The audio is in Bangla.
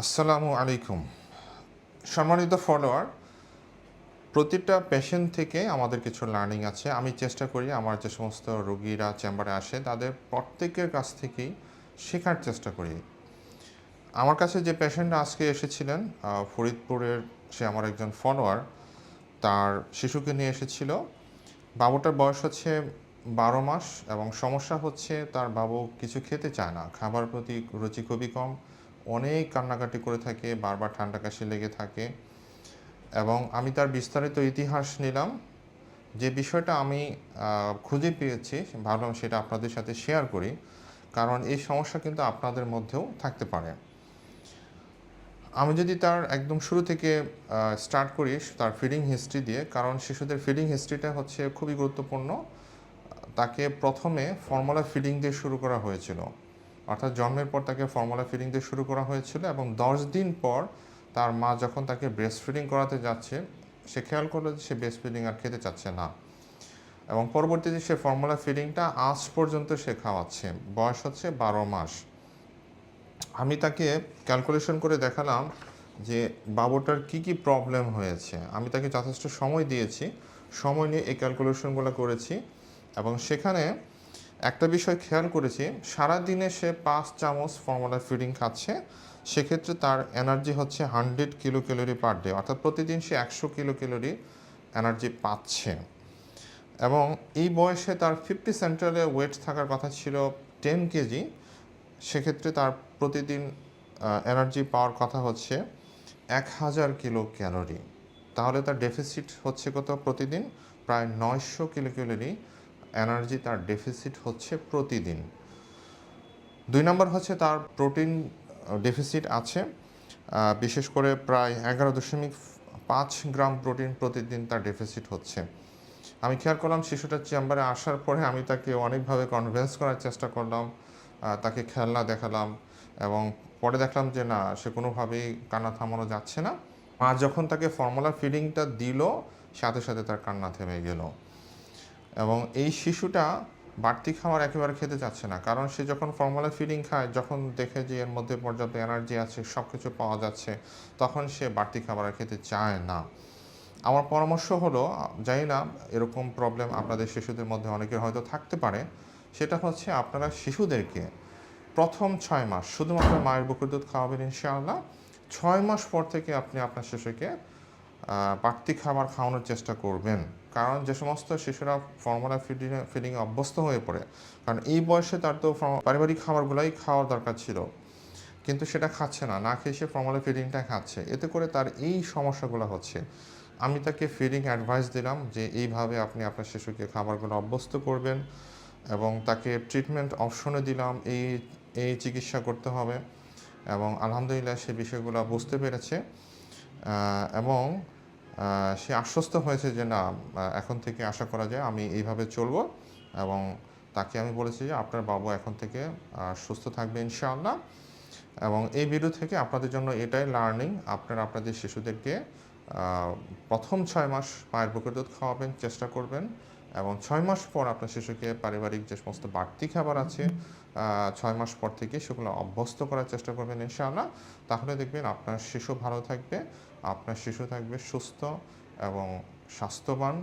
আসসালামু আলাইকুম। সম্মানিত ফলোয়ার প্রতিটা পেশেন্ট থেকে আমাদের কিছু লার্নিং আছে। আমি চেষ্টা করি আমার যে সমস্ত রোগীরা চেম্বারে আসে, তাদের প্রত্যেকের কাছ থেকেই শেখার চেষ্টা করি। আমার কাছে যে পেশেন্ট আজকে এসেছিলেন ফরিদপুরের সে আমার একজন ফলোয়ার তার শিশুকে নিয়ে এসেছিল। বাবুটার বয়স হচ্ছে বারো মাস এবং সমস্যা হচ্ছে তার বাবু কিছু খেতে চায় না। খাবার প্রতি রুচি খুবই কম অনেক কান্নাকাটি করে থাকে, বারবার ঠান্ডা কাশি লেগে থাকে। এবং আমি তার বিস্তারিত ইতিহাস নিলাম। যে বিষয়টা আমি খুঁজে পেয়েছি, ভাবলাম সেটা আপনাদের সাথে শেয়ার করি। কারণ এই সমস্যা কিন্তু আপনাদের মধ্যেও থাকতে পারে। আমি যদি তার একদম শুরু থেকে স্টার্ট করি তার ফিডিং হিস্ট্রি দিয়ে, কারণ শিশুদের ফিডিং হিস্ট্রিটা হচ্ছে খুবই গুরুত্বপূর্ণ। তাকে প্রথমে ফর্মুলা ফিডিং দিয়ে শুরু করা হয়েছিল। অর্থাৎ জন্মের পর তাকে ফর্মুলা ফিডিং দিয়ে শুরু করা হয়েছিল এবং দশ দিন পর তার মা যখন তাকে ব্রেস্ট ফিডিং করাতে যাচ্ছে, সে খেয়াল করল যে সে ব্রেস্ট ফিডিং আর খেতে চাচ্ছে না। এবং পরবর্তীতে সে ফর্মুলা ফিডিংটা আজ পর্যন্ত সে খাওয়াচ্ছে। বয়স হচ্ছে বারো মাস। আমি তাকে ক্যালকুলেশন করে দেখালাম যে বাবুটার কি কি প্রবলেম হয়েছে। আমি তাকে যথেষ্ট সময় দিয়েছি। সময় নিয়ে এই ক্যালকুলেশনগুলো করেছি এবং সেখানে একটা বিষয় খেয়াল করেছি, সারাদিনে সে পাঁচ চামচ ফর্মুলা ফিডিং খাচ্ছে, সেক্ষেত্রে তার এনার্জি হচ্ছে hundred kilo calorie per day অর্থাৎ প্রতিদিন সে একশো কিলো ক্যালোরি এনার্জি পাচ্ছে। এবং এই বয়সে তার ফিফটি সেন্টারে ওয়েট থাকার কথা ছিল টেন কেজি সেক্ষেত্রে তার প্রতিদিন এনার্জি পাওয়ার কথা হচ্ছে এক হাজার কিলো ক্যালোরি তাহলে তার ডেফিসিট হচ্ছে কত প্রতিদিন? প্রায় নয়শো কিলো ক্যালোরি এনার্জি তার ডেফিসিট হচ্ছে প্রতিদিন। দুই নম্বর হচ্ছে তার প্রোটিন ডেফিসিট আছে। বিশেষ করে প্রায় এগারো দশমিক পাঁচ গ্রাম প্রোটিন প্রতিদিন তার ডেফিসিট হচ্ছে। আমি খেয়াল করলাম শিশুটার চেম্বারে আসার পরে আমি তাকে অনেকভাবে কনভিন্স করার চেষ্টা করলাম তাকে খেলনা দেখালাম এবং পরে দেখলাম যে না, সে কোনোভাবেই কান্না থামানো যাচ্ছে না। মা যখন তাকে ফর্মুলা ফিডিংটা দিল, সাথে সাথে তার কান্না থেমে গেল। এবং এই শিশুটা বাড়তি খাবার একেবারে খেতে চাচ্ছে না। কারণ সে যখন ফর্মুলা ফিডিং খায়, যখন দেখে যে এর মধ্যে পর্যাপ্ত এনার্জি আছে সব কিছু পাওয়া যাচ্ছে, তখন সে বাড়তি খাবার খেতে চায় না। আমার পরামর্শ হলো, জানি না, এরকম প্রবলেম আপনাদের শিশুদের মধ্যে অনেকের হয়তো থাকতে পারে। সেটা হচ্ছে আপনারা শিশুদেরকে প্রথম ছয় মাস, শুধুমাত্র মায়ের বুকের দুধ খাওয়াবেন ইনশাআল্লাহ, ছয় মাস পর থেকে আপনি আপনার শিশুকে বাড়তি খাবার খাওয়ানোর চেষ্টা করবেন। কারণ যে সমস্ত শিশুরা ফর্মুলা ফিডিং ফিডিংয়ে অভ্যস্ত হয়ে পড়ে, কারণ এই বয়সে তার তো পারিবারিক খাবারগুলোই খাওয়ার দরকার ছিল। কিন্তু সেটা খাচ্ছে না না খেয়ে সে ফর্মুলা ফিডিংটা খাচ্ছে। এতে করে তার এই সমস্যাগুলো হচ্ছে। আমি তাকে ফিডিং অ্যাডভাইস দিলাম যে এইভাবে আপনি আপনার শিশুকে খাবারগুলো অভ্যস্ত করবেন এবং তাকে ট্রিটমেন্ট অপশনে দিলাম, এই এই চিকিৎসা করতে হবে। এবং আলহামদুলিল্লাহ সে বিষয়গুলো বুঝতে পেরেছে। এবং সে আশ্বস্ত হয়েছে যে না এখন থেকে আশা করা যায় আমি এইভাবে চলব এবং তাকে আমি বলেছি যে আপনার বাবু এখন থেকে সুস্থ থাকবে ইনশাআল্লাহ। এবং এই ভিডিও থেকে আপনাদের জন্য এটাই লার্নিং আপনারা আপনাদের শিশুদেরকে প্রথম ছয় মাস পায়ের বুকের দুধ খাওয়াবেন, চেষ্টা করবেন এবং ছয় মাস পর আপনার শিশুকে পারিবারিক যে সমস্ত বাড়তি খাবার আছে ছয় মাস পর থেকে সেগুলো অভ্যস্ত করার চেষ্টা করবেন ইনশাআল্লাহ। তাহলে দেখবেন আপনার শিশু ভালো থাকবে, আপনার শিশু থাকবে সুস্থ এবং স্বাস্থ্যবান।